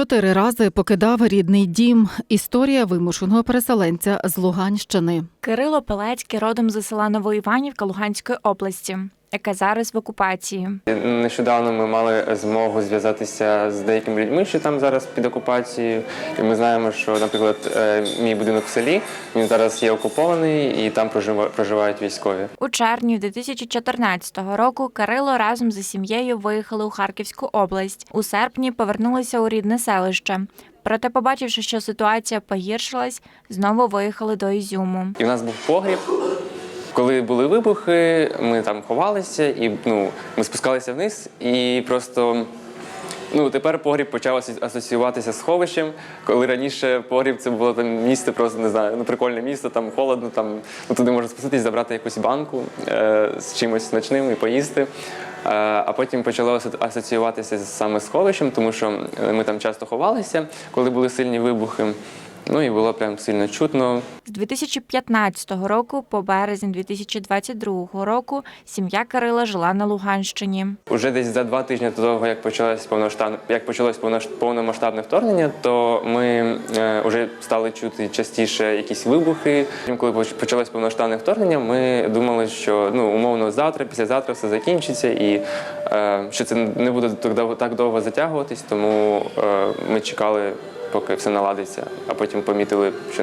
Чотири рази покидав рідний дім. Історія вимушеного переселенця з Луганщини. Кирило Пелецький родом з села Новоіванівка Луганської області, яка зараз в окупації. Нещодавно ми мали змогу зв'язатися з деякими людьми, що там зараз під окупацією. І ми знаємо, що, наприклад, е, мій будинок в селі він зараз є окупований і там прожива- проживають військові. У червні 2014 року Кирило разом зі сім'єю виїхали у Харківську область. У серпні повернулися у рідне селище. Проте, побачивши, що ситуація погіршилась, знову виїхали до Ізюму. І в нас був погріб. Коли були вибухи, ми там ховалися, і ну, ми спускалися вниз, і просто ну, тепер погріб почав асоціюватися з сховищем. Коли раніше погріб це було там місце, просто не знаю, ну прикольне місто, там холодно, там ну, туди можна спуститись, забрати якусь банку е, з чимось смачним і поїсти. Е, а потім почало асоціюватися саме з сховищем, тому що е, ми там часто ховалися, коли були сильні вибухи. Ну і було прям сильно чутно. З 2015 року по березень 2022 року сім'я Кирила жила на Луганщині. Уже десь за два тижні до того, як почалось повноштабне, як почалось повномасштабне вторгнення, то ми е, вже стали чути частіше якісь вибухи. Коли почалось повноштабне вторгнення, ми думали, що ну умовно завтра, післязавтра все закінчиться, і е, що це не буде так довго, затягуватись. Тому е, ми чекали, поки все наладиться, а потім помітили, що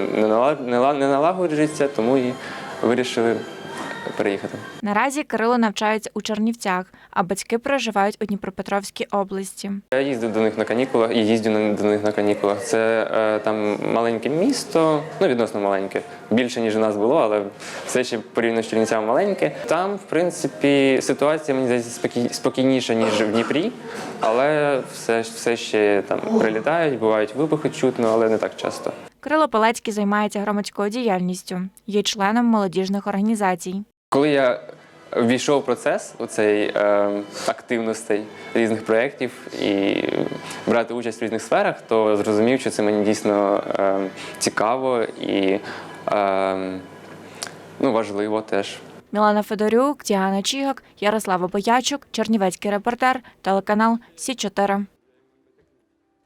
не налагоджується, тому і вирішили переїхати. Наразі Кирило навчається у Чернівцях, а батьки проживають у Дніпропетровській області. Я їздив до них на канікулах і їздю до них на канікулах. Це е, там маленьке місто, ну відносно маленьке. Більше ніж у нас було, але все ще порівняно з Чернівцями маленьке. Там, в принципі, ситуація мені здається спокій, спокійніша, ніж в Дніпрі, але все, все ще там прилітають, бувають вибухи чутно, але не так часто. Кирило Пелецький займається громадською діяльністю, є членом молодіжних організацій. Коли я ввійшов в процес оцей е, активностей різних проєктів і брати участь в різних сферах, то зрозумів, що це мені дійсно е, цікаво і е, ну, важливо теж. Мілана Федорюк, Діана Чігак, Ярослава Боячук, Чернівецький репортер, телеканал Сі 4